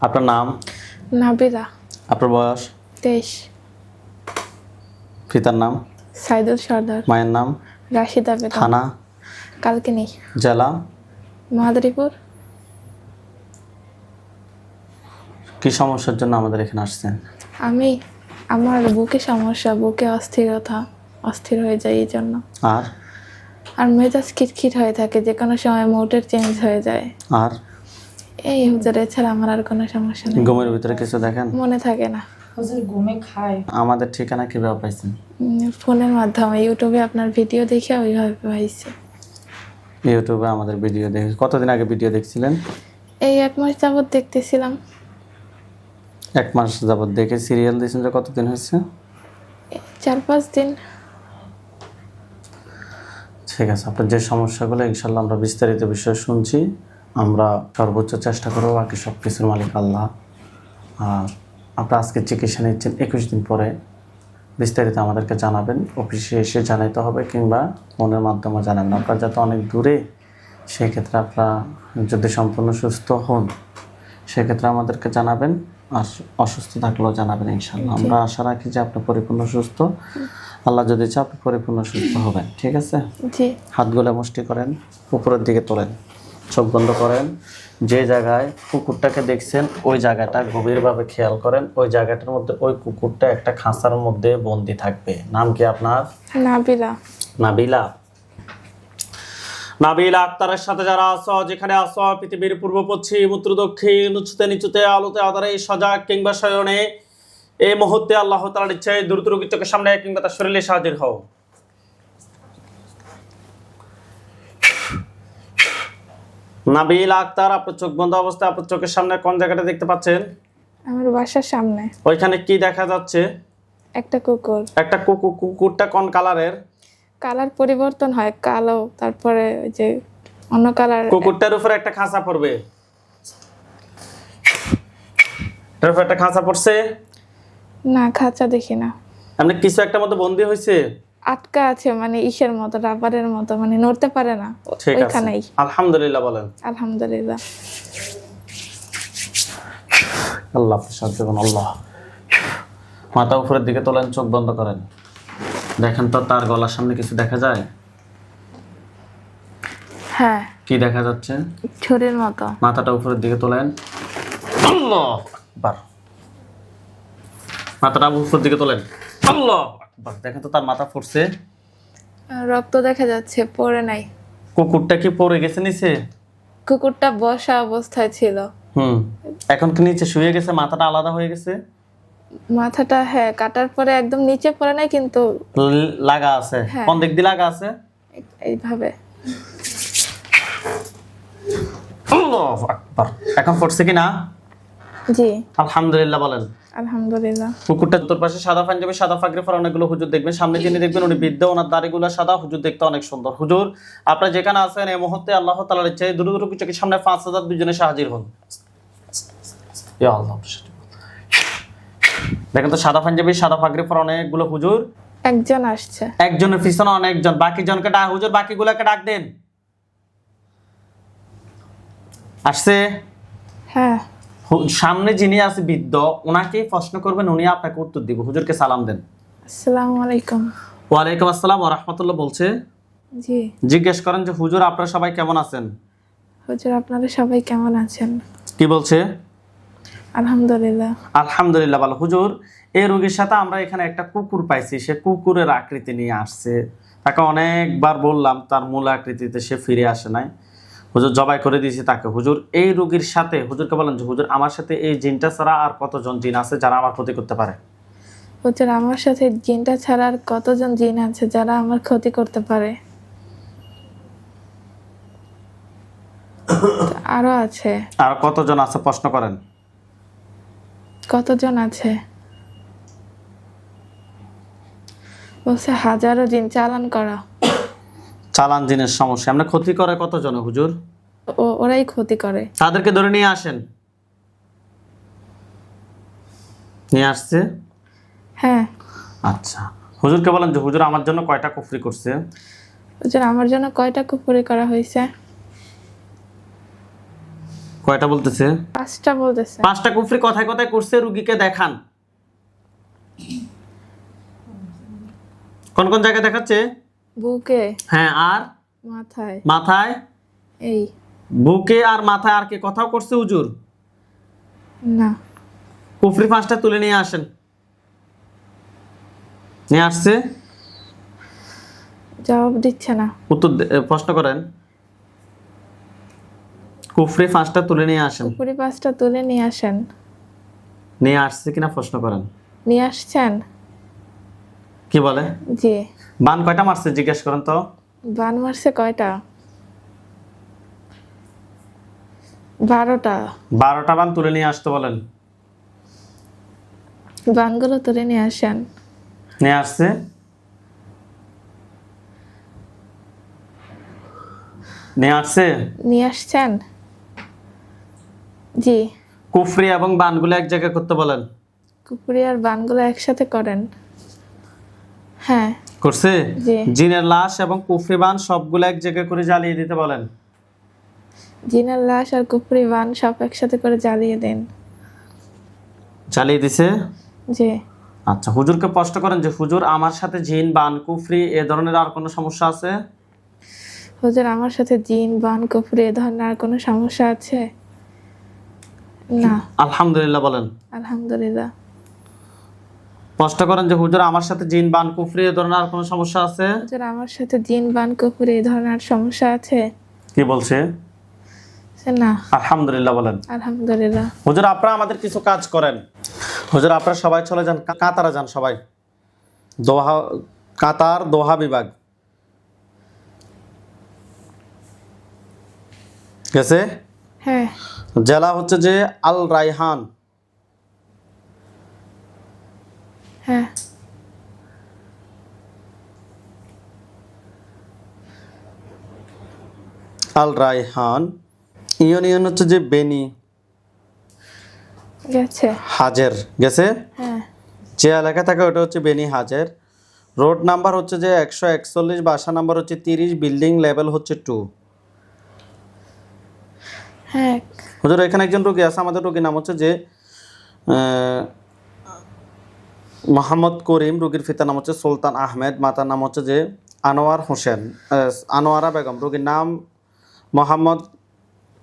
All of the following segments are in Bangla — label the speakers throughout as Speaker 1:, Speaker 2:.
Speaker 1: আপনার নাম?
Speaker 2: নাবিলা।
Speaker 1: আপনার বয়স?
Speaker 2: তেইশ।
Speaker 1: পিতার নাম?
Speaker 2: সাইদুল সর্দার।
Speaker 1: মায়ের নাম?
Speaker 2: রাশিদা বেগম।
Speaker 1: থানা?
Speaker 2: কালকিনি
Speaker 1: জেলা?
Speaker 2: মাদারীপুর
Speaker 1: কি সমস্যার জন্য আমাদের এখানে আসছেন?
Speaker 2: আমি আমার বুকে সমস্যা বুকে অস্থিরতা অস্থির হয়ে যায় এই জন্য।
Speaker 1: আর?
Speaker 2: আর মেজাজ খিটখিট হয়ে থাকে যে কোনো সময় মোটের চেঞ্জ হয়ে যায়।
Speaker 1: আর?
Speaker 2: এই হুজুর এছাড়া আমার আর কোনো সমস্যা নেই।
Speaker 1: ঘুমের ভিতরে কিছু দেখেন?
Speaker 2: মনে থাকে না।
Speaker 3: হুজুর ঘুমে খায়।
Speaker 1: আমাদের ঠিকানা কীভাবে পাইছেন?
Speaker 2: ফোনের মাধ্যমে ইউটিউবে আপনার ভিডিও দেখে ওইভাবে পাইছে।
Speaker 1: ইউটিউবে আমাদের ভিডিও দেখে কতদিন আগে ভিডিও দেখছিলেন?
Speaker 2: এই এক মাস যাবত দেখতেছিলাম।
Speaker 1: এক মাস যাবত দেখে সিরিয়াল দিয়েছেন যে কতদিন হয়েছে?
Speaker 2: চার পাঁচ দিন।
Speaker 1: ঠিক আছে আপনার যে সমস্যাগুলো ইনশাল্লাহ আমরা বিস্তারিত বিষয় শুনছি। আমরা সর্বোচ্চ চেষ্টা করব বাকি সব কিছুর মালিক আল্লাহ। আর আপনার আজকে চিকিৎসা নিচ্ছেন একুশ দিন পরে বিস্তারিত আমাদেরকে জানাবেন। অফিসে এসে জানাইতে হবে কিংবা ফোনের মাধ্যমে জানাবেন। আপনারা যাতে অনেক দূরে সেক্ষেত্রে আপনারা যদি সম্পূর্ণ সুস্থ হন সেক্ষেত্রে আমাদেরকে জানাবেন। আর অসুস্থ থাকলেও জানাবেন ইনশাল্লাহ আমরা আশা রাখি যে আপনি পরিপূর্ণ সুস্থ। আল্লাহ যদি চায় আপনি পরিপূর্ণ সুস্থ হবেন। ঠিক আছে? হাতগুলো মুষ্টি করেন উপরের দিকে তোলেন। চোখ বন্ধ করেন। যে জায়গায় কুকুরটাকে দেখছেন ওই জায়গাটা গভীরভাবে খেয়াল করেন। ওই জায়গাটার মধ্যে ওই কুকুরটা একটা খাঁচার মধ্যে বন্দি থাকবে। নাম কি আপনার?
Speaker 2: নাবিলা।
Speaker 1: নাবিলা। নাবিলা আক্তারের সাথে যারা আছো যেখানে আছো পৃথিবীর পূর্ব পশ্চিম উত্তর দক্ষিণ উঁচুতে নিচুতে আলোতে আধারে সজাগ কিংবা শয়নে এই মুহূর্তে আল্লাহ তালার ইচ্ছায় দ্রুত রোগীর চোখের সামনে কিংবা তার শরীরে হাজির হও নাবিল আক্তার আপনার চোখ বন্ধ অবস্থায় আপনার চোখের সামনে কোন জায়গাটা দেখতে পাচ্ছেন?
Speaker 2: আমার বাসার সামনে।
Speaker 1: ওইখানে কি দেখা যাচ্ছে?
Speaker 2: একটা কুকুর।
Speaker 1: একটা কুকুর কুকুরটা কোন কালারের?
Speaker 2: কালার পরিবর্তন হয় কালো তারপরে ওই যে অন্য কালার।
Speaker 1: কুকুরটার উপরে একটা খাঁচা পড়বে। এটার উপরে একটা খাঁচা পড়ছে?
Speaker 2: না খাঁচা দেখি না।
Speaker 1: আপনি কিছু একটা মতো বন্দি হয়েছে?
Speaker 2: আটকা আছে মানে ইসের মতো রাবারের মতো মানে নড়তে পারে না। ওইখানেই।
Speaker 1: আলহামদুলিল্লাহ বলেন।
Speaker 2: আলহামদুলিল্লাহ।
Speaker 1: আল্লাহ সাহায্য করুন আল্লাহ। মাথা উপরের দিকে তোলেন চোখ বন্ধ করেন। দেখেন তো তার গলার সামনে কিছু দেখা যায়?
Speaker 2: হ্যাঁ।
Speaker 1: কি দেখা যাচ্ছে?
Speaker 2: ছুরির মতো।
Speaker 1: মাথাটা উপরের দিকে তোলেন। আল্লাহ আকবার। মাথাটা উপরের দিকে তোলেন। আল্লাহ আকবার দেখেন তো তার মাথা ফুটছে।
Speaker 2: রক্ত দেখা যাচ্ছে পড়ে নাই।
Speaker 1: কুকুরটা কি পড়ে গেছে নিচে?
Speaker 2: কুকুরটা বসা অবস্থায় ছিল।
Speaker 1: হুম এখন কি নিচে শুয়ে গেছে? মাথাটা আলাদা হয়ে গেছে?
Speaker 2: মাথাটা হ্যাঁ কাটার পরে একদম নিচে পড়ে নাই কিন্তু
Speaker 1: লাগা আছে।
Speaker 2: হ্যাঁ।
Speaker 1: কোন দিক দিয়ে লাগা আছে?
Speaker 2: এই- এইভাবে।
Speaker 1: আল্লাহু আকবার। এখন পড়ছে কি না?
Speaker 2: জি।
Speaker 1: আলহামদুলিল্লাহ বলেন।
Speaker 2: আলহামদুলিল্লাহ।
Speaker 1: তোর পাশে সাদা পাঞ্জাবি সাদা পরা অনেকগুলো হুজুর দেখবেন। সামনে যিনি দেখবেন উনি বৃদ্ধ ওনার দাড়িগুলো সাদা হুজুর দেখতে অনেক সুন্দর। হুজুর আপনারা যেখানে আছেন এই মুহূর্তে আল্লাহ তালার ইচ্ছে দ্রুত দ্রুত চোখের সামনে পাঁচ হাজার দুজনে সাহায্য হন। ইয়া আল্লাহ দেখেন তো সাদা পাঞ্জাবি সাদা ফাগরি পরা অনেকগুলো হুজুর।
Speaker 2: একজন আসছে।
Speaker 1: একজনের পিছনে অনেকজন বাকি জনকে ডাক হুজুর বাকিগুলোকে ডাক দেন। আসছে?
Speaker 2: হ্যাঁ।
Speaker 1: সামনে যিনি আছে বৃদ্ধ ওনাকে প্রশ্ন করবেন উনি আপনাকে উত্তর দিব। হুজুরকে সালাম দেন।
Speaker 2: আসসালামু আলাইকুম।
Speaker 1: ওয়ালাইকুম আসসালাম ও রহমতুল্লাহ বলছে।
Speaker 2: জি।
Speaker 1: জিজ্ঞেস করেন যে হুজুর আপনারা সবাই কেমন আছেন?
Speaker 2: হুজুর আপনারা সবাই কেমন আছেন?
Speaker 1: কি বলছে?
Speaker 2: আলহামদুলিল্লাহ।
Speaker 1: আলহামদুলিল্লাহ ভালো। হুজুর এই রোগীর সাথে আমরা এখানে একটা কুকুর পাইছি সে কুকুরের আকৃতি নিয়ে আসছে। তাকে অনেকবার বললাম তার মূল আকৃতিতে সে ফিরে আসে নাই। হুজুর জবাই করে দিয়েছি তাকে। হুজুর এই রোগীর সাথে হুজুরকে বলেন যে হুজুর আমার সাথে এই জিনটা ছাড়া আর কতজন জিন আছে যারা আমার ক্ষতি করতে পারে?
Speaker 2: হুজুর আমার সাথে জিনটা ছাড়া আর কতজন জিন আছে যারা আমার ক্ষতি করতে পারে? আরও আছে।
Speaker 1: আর কতজন আছে প্রশ্ন করেন।
Speaker 2: কতজন আছে? বলছে হাজারো জিন চালান করা।
Speaker 1: চালান জিনের সমস্যা। আমরা ক্ষতি করে কতজন হুজুর?
Speaker 2: ওরাই ক্ষতি করে।
Speaker 1: তাদেরকে ধরে নিয়ে আসেন। নিয়ে আসছে?
Speaker 2: হ্যাঁ।
Speaker 1: আচ্ছা। হুজুরকে বলেন যে হুজুর আমার জন্য কয়টা কুফরি করছে?
Speaker 2: হুজুর আমার জন্য কয়টা কুপুরি করা হয়েছে?
Speaker 1: কয়টা বলতেছে?
Speaker 2: পাঁচটা বলতেছে।
Speaker 1: পাঁচটা কুফরি কথায় কথায় করছে রুগীকে দেখান। কোন কোন জায়গায় দেখাচ্ছে?
Speaker 2: বুকে
Speaker 1: হ্যাঁ আর?
Speaker 2: মাথায়।
Speaker 1: মাথায়?
Speaker 2: এই।
Speaker 1: বুকে আর মাথায় আর কি? কথাও করছে হুজুর?
Speaker 2: না।
Speaker 1: কুফরি পাঁচটা তুলে নিয়ে আসেন। নিয়ে আসছে?
Speaker 2: জবাব দিচ্ছে না।
Speaker 1: উত্তর প্রশ্ন করেন। কুফরি পাঁচটা তুলে নিয়ে আসেন।
Speaker 2: কুড়ি পাঁচটা তুলে নিয়ে আসেন।
Speaker 1: নিয়ে আসছে কিনা প্রশ্ন করেন।
Speaker 2: নিয়ে আসছেন?
Speaker 1: কি বলে?
Speaker 2: জি।
Speaker 1: বান কয়টা মারছে জিজ্ঞেস করেন তো?
Speaker 2: বান মারছে কয়টা? বারোটা।
Speaker 1: বারোটা বান তুলে নিয়ে আসতে বলেন।
Speaker 2: বানগুলো তুলে নিয়ে আসেন।
Speaker 1: নিয়ে আসছে। নিয়ে আসছে?
Speaker 2: নিয়ে আসছেন? জি।
Speaker 1: কুফরি এবং বানগুলো এক জায়গায় করতে বলেন।
Speaker 2: কুকুরি আর বানগুলো একসাথে করেন। হ্যাঁ।
Speaker 1: করছে? জিনের লাশ এবং কুফরি বান সবগুলো এক জায়গায় করে জ্বালিয়ে দিতে বলেন।
Speaker 2: জিনের লাশ আর কুকুরি বান সব একসাথে করে জ্বালিয়ে দেন।
Speaker 1: জ্বালিয়ে দিছে?
Speaker 2: জি।
Speaker 1: আচ্ছা হুজুরকে প্রশ্ন করেন যে হুজুর আমার সাথে জিন বান কুফরি এ ধরনের আর কোনো সমস্যা আছে?
Speaker 2: হুজুর আমার সাথে জিন বান কুফরি এ ধরনের আর কোনো সমস্যা আছে? না।
Speaker 1: আলহামদুলিল্লাহ বলেন।
Speaker 2: আলহামদুলিল্লাহ।
Speaker 1: প্রশ্ন করেন যে হুজুর আমার সাথে জিন বান কুফরি এ ধরনের আর কোনো সমস্যা আছে?
Speaker 2: হুজুর আমার সাথে জিন বান কুফরি এ ধরনের সমস্যা আছে।
Speaker 1: কি বলছে?
Speaker 2: না।
Speaker 1: আলহামদুলিল্লাহ বলেন।
Speaker 2: আলহামদুলিল্লাহ।
Speaker 1: হুজুর আপনারা আমাদের কিছু কাজ করেন। হুজুর আপনারা সবাই চলে যান। কাতারা যান সবাই। দোহা কাতার দোহা বিভাগ। গেছে?
Speaker 2: হ্যাঁ।
Speaker 1: জেলা হচ্ছে যে আল রাইহান
Speaker 2: হ্যাঁ।
Speaker 1: আল রাইহান ইউনিয়ন হচ্ছে যে বেনি।
Speaker 2: গেছে।
Speaker 1: হাজের গেছে?
Speaker 2: হ্যাঁ।
Speaker 1: যে এলাকা থাকে ওটা হচ্ছে বেনি হাজের। রোড নাম্বার হচ্ছে যে একশো একচল্লিশ বাসা নাম্বার হচ্ছে তিরিশ বিল্ডিং লেভেল হচ্ছে টু।
Speaker 2: হ্যাঁ।
Speaker 1: হুজুর এখানে একজন রোগী আছে আমাদের রোগীর নাম হচ্ছে যে মোহাম্মদ করিম রোগীর পিতার নাম হচ্ছে সুলতান আহমেদ মাতার নাম হচ্ছে যে আনোয়ার হোসেন আনোয়ারা বেগম। রোগীর নাম মোহাম্মদ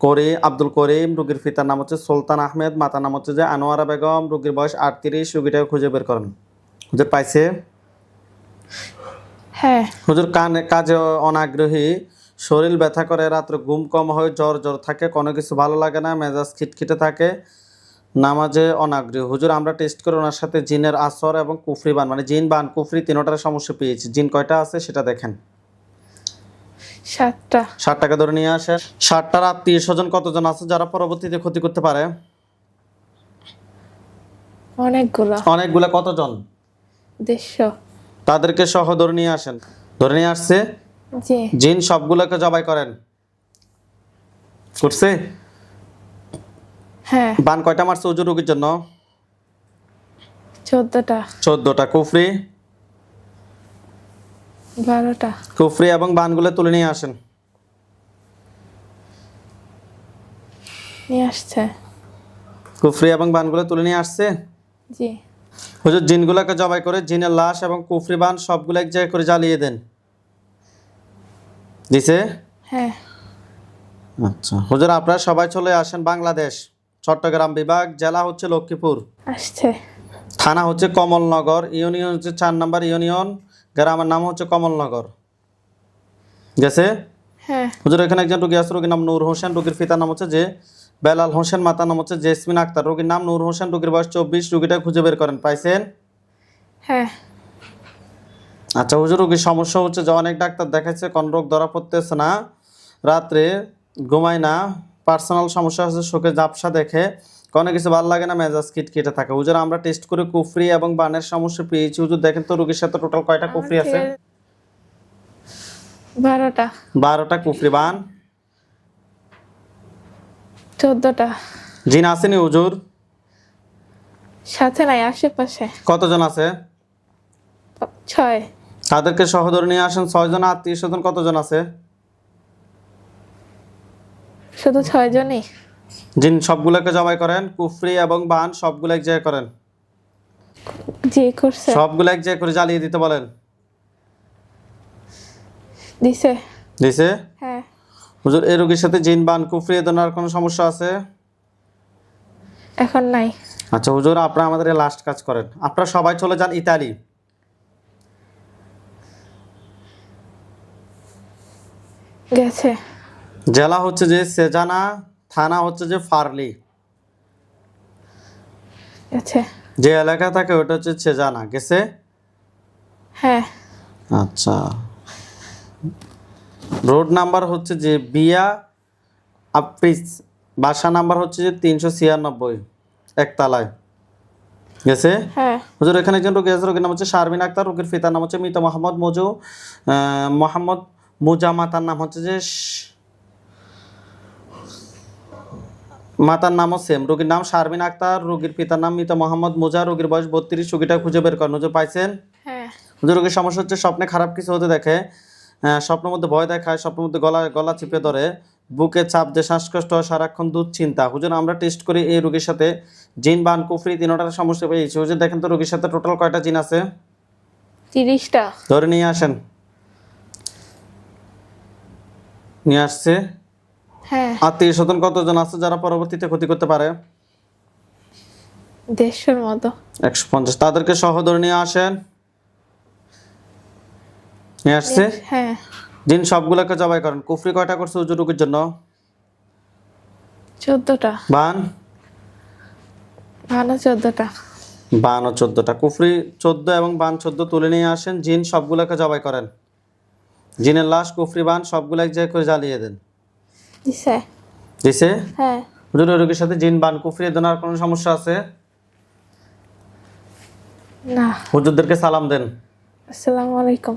Speaker 1: করি আব্দুল করিম রোগীর পিতার নাম হচ্ছে সুলতান আহমেদ মাতার নাম হচ্ছে যে আনোয়ারা বেগম। রোগীর বয়স আটত্রিশ রোগীটাকে খুঁজে বের করেন। হুজুর পাইছে?
Speaker 2: হ্যাঁ।
Speaker 1: হুজুর কানে কাজে অনাগ্রহী শরীর ব্যথা করে রাত্রে ঘুম কম হয় জ্বর জ্বর থাকে কোনো কিছু ভালো লাগে না মেজাজ খিটখিটে থাকে নামাজে অনাগ্রহী। হুজুর আমরা টেস্ট করে ওনার সাথে জিনের আসর এবং কুফরি বান মানে জিন বান কুফরি তিনোটার সমস্যা পেয়েছি। জিন কয়টা আছে সেটা দেখেন।
Speaker 2: সাতটা।
Speaker 1: ষাট টাকা ধরে নিয়ে আসেন ষাটটার আত্মীয় স্বজন কতজন আছে যারা পরবর্তীতে ক্ষতি করতে পারে?
Speaker 2: অনেকগুলো।
Speaker 1: অনেকগুলা কতজন?
Speaker 2: দেড়শো।
Speaker 1: তাদেরকে সহ ধরে নিয়ে আসেন। ধরে নিয়ে আসছে? জিন সবগুলোকে জবাই করেন। করছে?
Speaker 2: হ্যাঁ।
Speaker 1: বান কয়টা মারছে উজুর রোগীর জন্য?
Speaker 2: চোদ্দটা।
Speaker 1: চোদ্দটা। কুফরি?
Speaker 2: বারোটা।
Speaker 1: কুফরি এবং বানগুলো তুলে নিয়ে আসেন।
Speaker 2: নিয়ে আসছে।
Speaker 1: কুফরি এবং বানগুলো তুলে নিয়ে আসছে?
Speaker 2: জি।
Speaker 1: হুজুর জিনগুলোকে জবাই করে জিনের লাশ এবং কুফরি বান সবগুলো এক জায়গায় করে জ্বালিয়ে দেন। দিছে?
Speaker 2: হ্যাঁ।
Speaker 1: আচ্ছা। হুজুর আপনারা সবাই চলে আসেন বাংলাদেশ। চট্টগ্রাম বিভাগ জেলা হচ্ছে লক্ষ্মীপুর।
Speaker 2: আসছে।
Speaker 1: থানা হচ্ছে কমলনগর ইউনিয়ন হচ্ছে চার নম্বর ইউনিয়ন গ্রামের নাম হচ্ছে কমলনগর। গেছে?
Speaker 2: হ্যাঁ।
Speaker 1: হুজুর এখানে একজন রোগী আছে রোগীর নাম নূর হোসেন রোগীর পিতার নাম হচ্ছে যে বেলাল হোসেন মাতার নাম হচ্ছে জেসমিন আক্তার। রোগীর নাম নূর হোসেন রোগীর বয়স চব্বিশ রোগীটা খুঁজে বের করেন পাইছেন?
Speaker 2: হ্যাঁ।
Speaker 1: আচ্ছা হুজুর রোগীর সমস্যা হচ্ছে যে অনেক ডাক্তার দেখাচ্ছে কোন রোগ ধরা পড়তেছে না রাত্রে ঘুমায় না পার্সোনাল সমস্যা হচ্ছে শোকে ঝাপসা দেখে কোনো কিছু ভালো লাগে না মেজাজ কিটকিটে থাকে। হুজুর আমরা টেস্ট করে কুফরি এবং বানের সমস্যা পেয়েছি। হুজুর দেখেন তো রোগীর সাথে টোটাল কয়টা কুফরি আছে?
Speaker 2: বারোটা।
Speaker 1: বারোটা কুফরি বান?
Speaker 2: চোদ্দটা।
Speaker 1: জিন আসেনি হুজুর?
Speaker 2: সাথে নাই আশেপাশে।
Speaker 1: কতজন আছে?
Speaker 2: ছয়।
Speaker 1: তাদেরকে সহদর নিয়ে আসেন ছয়জন আত্মীয় স্বজন কতজন আছে?
Speaker 2: শুধু ছয় জনই
Speaker 1: জিন সবগুলোকে জবাই করেন কুফরি এবং বান সবগুলো এক জায়গায় করেন।
Speaker 2: জি করছে।
Speaker 1: সবগুলো এক জায়গায় করে জ্বালিয়ে দিতে বলেন।
Speaker 2: দিছে।
Speaker 1: দিছে?
Speaker 2: হ্যাঁ।
Speaker 1: হুজুর এই রোগীর সাথে জিন বান কুফরি এ ধরনের আর কোনো সমস্যা আছে?
Speaker 2: এখন নাই।
Speaker 1: আচ্ছা হুজুর আপনারা আমাদের লাস্ট কাজ করেন। আপনারা সবাই চলে যান ইতালি।
Speaker 2: গেছে।
Speaker 1: জেলা হচ্ছে যে সেজানা থানা হচ্ছে যে ফার্লি।
Speaker 2: গেছে
Speaker 1: যে এলাকা থাকে ওটা হচ্ছে সেজানা গেছে?
Speaker 2: হ্যাঁ।
Speaker 1: আচ্ছা। রোড নাম্বার হচ্ছে যে বিয়া আপ্রিস বাসা নাম্বার হচ্ছে যে তিনশো ছিয়ানব্বই একতলায়। গেছে?
Speaker 2: হ্যাঁ।
Speaker 1: হুজুর এখানে একজন রোগী আছে রোগীর নাম হচ্ছে শারমিন আক্তার রোগীর পিতার নাম হচ্ছে মিতা মোহাম্মদ মজু মোহাম্মদ মুজা মাতার নাম হচ্ছে যে মাতার নামও সেম রোগীর নাম শারমিন আক্তার রোগীর পিতার নাম মিতা মোহাম্মদ মুজা রোগীর বয়স বত্রিশ রোগীটা খুঁজে বের করেন হুজুর পাইছেন?
Speaker 2: হ্যাঁ।
Speaker 1: রোগীর সমস্যা হচ্ছে স্বপ্নে খারাপ কিছু হতে দেখে স্বপ্নের মধ্যে ভয় দেখায় স্বপ্নের মধ্যে গলা গলা চিপে ধরে বুকে চাপ দিয়ে শ্বাসকষ্ট হয় সারাক্ষণ দুধ দুশ্চিন্তা। হুজুর আমরা টেস্ট করি এই রোগীর সাথে জিন বান কুফরি তিনোটার সমস্যা পেয়েছি। হুজুর দেখেন তো রোগীর সাথে টোটাল কয়টা জিন আছে?
Speaker 2: তিরিশটা।
Speaker 1: ধরে নিয়ে আসেন। নিয়ে আসছে।
Speaker 2: হ্যাঁ।
Speaker 1: আত্মীয় স্বজন কতজন আছে যারা পরবর্তীতে ক্ষতি করতে পারে?
Speaker 2: দেড়শোর মতো।
Speaker 1: একশো পঞ্চাশ। তাদেরকে সহ ধরে নিয়ে আসেন? নিয়ে আসছে?
Speaker 2: হ্যাঁ।
Speaker 1: জিন সবগুলোকে জবাই করেন। কুফরি কয়টা করছে রোগীর জন্য?
Speaker 2: চোদ্দটা।
Speaker 1: বান?
Speaker 2: ভালো চোদ্দটা।
Speaker 1: বান ও চোদ্দটা। কুফরি চোদ্দ এবং বান চোদ্দ তুলে নিয়ে আসেন। জিন সবগুলোকে জবাই করেন। জিনের লাশ কুফরি বান সবগুলো এক জায়গায় করে জ্বালিয়ে দেন।
Speaker 2: দিছে।
Speaker 1: দিছে?
Speaker 2: হ্যাঁ।
Speaker 1: হুজুর রোগীর সাথে জিন বান কুফরি দনার কোনো সমস্যা আছে?
Speaker 2: না।
Speaker 1: হুজুরদেরকে সালাম দেন।
Speaker 2: আসসালামু আলাইকুম।